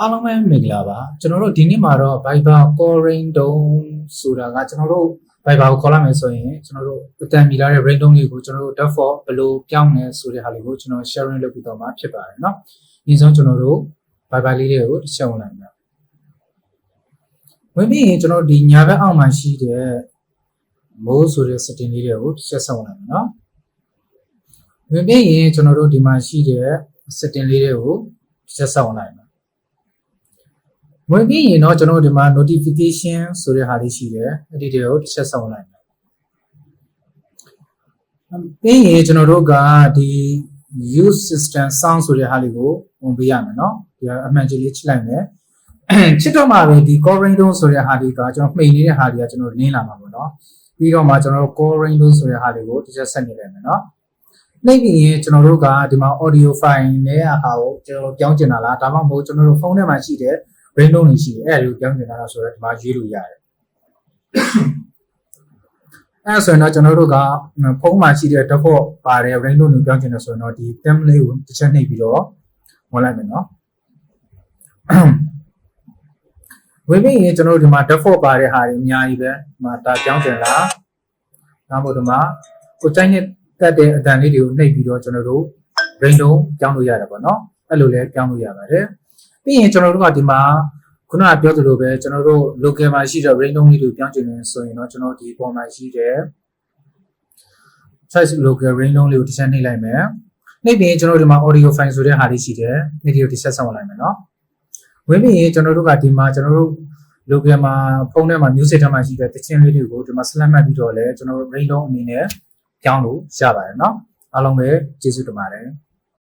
အားလုံးပဲမင်္ဂလာပါကျွန်တော်တို့ဒီနေ့မှာတော့ Viber Call Ringtone ဆိုတာကကျွန်တော်တို့ Viber ကိုခေါ်လိုက်မယ်ဆိုရင်ကျွန်တော်တို့အတန်မိလာတဲ့ ringtone လေးကိုကျွန်တော်တို့ default ဘယ်လိုပြောင်းလဲဆိုတဲ့ဟာလေးကိုကျွန်တော် sharing လုပ်ပြီးတော့မှဖြစ်ပါတယ်เนาะအရင်ဆုံးကျွန်တော်တို့ Viber လေးတွေကိုတစ်ချက်ဝင်လိုက်မယ်ဝင်ပြီးရင်ကျွန်တော်တို့ဒီညာဘက်အောက်မှာရှိတဲ့ mode ဆိုတဲ့ setting လေးတွေကိုတစ်ချက်ဆက်ဝင်လိုက်မယ်เนาะဝင်ပြီးရင်ကျွန်တော်တို့ဒီမှာရှိတဲ့ setting လေးတွေကိုတစ်ချက်ဆက်ဝင်လိုက် မယ် ဝင်ပြီးရင်တော့ကျွန်တော်တို့ဒီမှာ notification ဆိုတဲ့ဟာလေးရှိတယ်အဲ့ဒီတွေကိုတစ်ချက်ဆောင်လိုက်မယ်ပြီးရင်ကျွန်တော်တို့ကဒီ use system sound ဆိုတဲ့ဟာလေးကိုဝင်ပေးရမယ်เนาะဒီအမှန်ကြီးလေးချစ်လိုက်မယ်ချစ်တော့မှပဲဒီ call ringtone ဆိုတဲ့ဟာလေးကကျွန်တော်မှိန်နေတဲ့ဟာလေးကကျွန်တော်နင်းလာမှာပေါ့เนาะပြီးတော့မှကျွန်တော်တို့ call ringtone ဆိုတဲ့ဟာလေးကိုတစ်ချက်ဆက်နေလိုက်မယ်เนาะနှိပ်ပြီးရင်ကျွန်တော်တို့ကဒီမှာ audio file နဲ့ဟာကိုကျွန်တော်တို့ပြောင်းကျင်တာလားဒါမှမဟုတ်ကျွန်တော်တို့ဖုန်းထဲမှာရှိတဲ့ brain load တွေရှိတယ်အဲ့ဒါတွေကိုပြောင်းကျင်တာလားဆိုတော့ဒီမှာရွေးလို့ရတယ်အဲ့ဒါဆိုရင်တော့ကျွန်တော်တို့ကဖုန်းမှာရှိတဲ့ default ပါတဲ့ brain load တွေပြောင်းကျင်တယ်ဆိုရင်တော့ဒီ theme လေးကိုတစ်ချက်နှိပ်ပြီးတော့ဝင်လိုက်မယ်နော်ဝင်ပြီးရင်ကျွန်တော်တို့ဒီမှာ default ပါတဲ့ဟာတွေအများကြီးပဲဒီမှာဒါပြောင်းကျင်လားနောက်မို့ဒီမှာကိုကြိုက်နဲ့တက်တဲ့အတန်လေးတွေကိုနှိပ်ပြီးတော့ကျွန်တော်တို့ brain load ပြောင်းလို့ရတယ်ပေါ့နော်အဲ့လိုလဲပြောင်းလို့ရပါတယ် ပြီးရင်ကျွန်တော်တို့ကဒီမှာခုနကပြောသလိုပဲကျွန်တော်တို့ local မှာရှိတဲ့ random လေးတွေပြောင်းကျင်နေဆိုရင်တော့ကျွန်တော်ဒီပေါ်မှာရှိတဲ့ size local random လေးကိုတစ်ချက်နှိပ်လိုက်မယ်နှိပ်ပြီးရင်ကျွန်တော်တို့ဒီမှာ audio file ဆိုတဲ့ဟာလေးရှိတယ်ဒီဒီကိုတစ်ချက်ဆောင်းလိုက်မယ်နော်ဝင်ပြီးရင်ကျွန်တော်တို့ကဒီမှာကျွန်တော်တို့ local မှာဖုန်းထဲမှာ music ထဲမှာရှိတဲ့တခြင်းလေးတွေကိုဒီမှာ select မှတ်ပြီးတော့လဲကျွန်တော်တို့ random အနေနဲ့ပြောင်းလို့ရပါတယ်နော်အားလုံးပဲကျေးဇူးတင်ပါတယ်